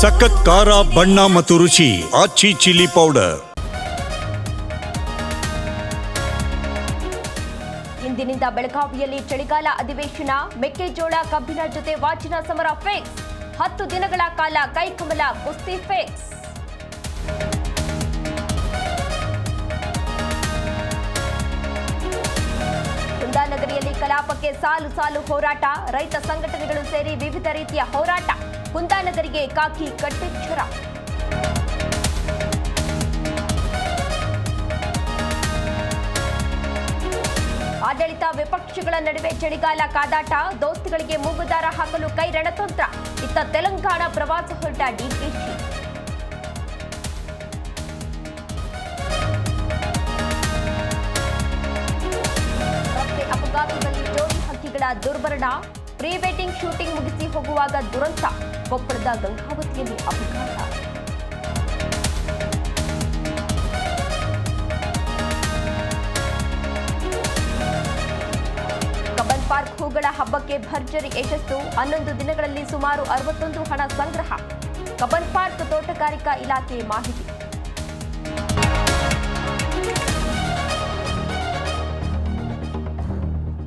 ಸಖತ್ ಖಾರ, ಬಣ್ಣ ಮತ್ತು ರುಚಿ, ಆಚಿ ಚಿಲ್ಲಿ ಪೌಡರ್. ಇಂದಿನಿಂದ ಬೆಳಗಾವಿಯಲ್ಲಿ ಚಳಿಗಾಲ ಅಧಿವೇಶನ, ಮೆಕ್ಕೆಜೋಳ ಕಬ್ಬಿನ ಜೊತೆ ವಾಚಿನ ಸಮರ ಫೇಕ್ಸ್. ಹತ್ತು ದಿನಗಳ ಕಾಲ ಕೈಕಮಲ ಕುಸ್ತಿ ಫಿಕ್ಸ್. ಕುಂದಾನಗರಿಯಲ್ಲಿ ಕಲಾಪಕ್ಕೆ ಸಾಲು ಸಾಲು ಹೋರಾಟ, ರೈತ ಸಂಘಟನೆಗಳು ಸೇರಿ ವಿವಿಧ ರೀತಿಯ ಹೋರಾಟ. ಕುಂದಾನಗರಿಗೆ ಕಾಕಿ ಕಟ್ಟೆಚ್ಚರ. ಆಡಳಿತ ವಿಪಕ್ಷಗಳ ನಡುವೆ ಚಳಿಗಾಲ ಕಾದಾಟ, ದೋಸ್ತಿಗಳಿಗೆ ಮೂಗುದಾರ ಹಾಕಲು ಕೈ ರಣತಂತ್ರ. ಇತ್ತ ತೆಲಂಗಾಣ ಪ್ರವಾಸ ಹೊರಟ ಡಿಕೆಶಿ ಅಪಘಾತದಲ್ಲಿ ಜೋಡಿ ಹಕ್ಕಿಗಳ ದುರ್ಮರಣ. ಪ್ರೀ ವೆಡ್ಡಿಂಗ್ ಶೂಟಿಂಗ್ ಮುಗಿಸಿ ಹೋಗುವಾಗ ದುರಂತ. ಕೊಪ್ಪಳದ ಗಂಗಾವತಿಯಲ್ಲಿ ಅಪಘಾತ. ಕಬ್ಬನ್ ಪಾರ್ಕ್ ಹೂಗಳ ಹಬ್ಬಕ್ಕೆ ಭರ್ಜರಿ ಯಶಸ್ಸು. ಹನ್ನೊಂದು ದಿನಗಳಲ್ಲಿ ಸುಮಾರು ಅರವತ್ತೊಂದು ಹಣ ಸಂಗ್ರಹ. ಕಬನ್ ಪಾರ್ಕ್ ತೋಟಗಾರಿಕಾ ಇಲಾಖೆ ಮಾಹಿತಿ.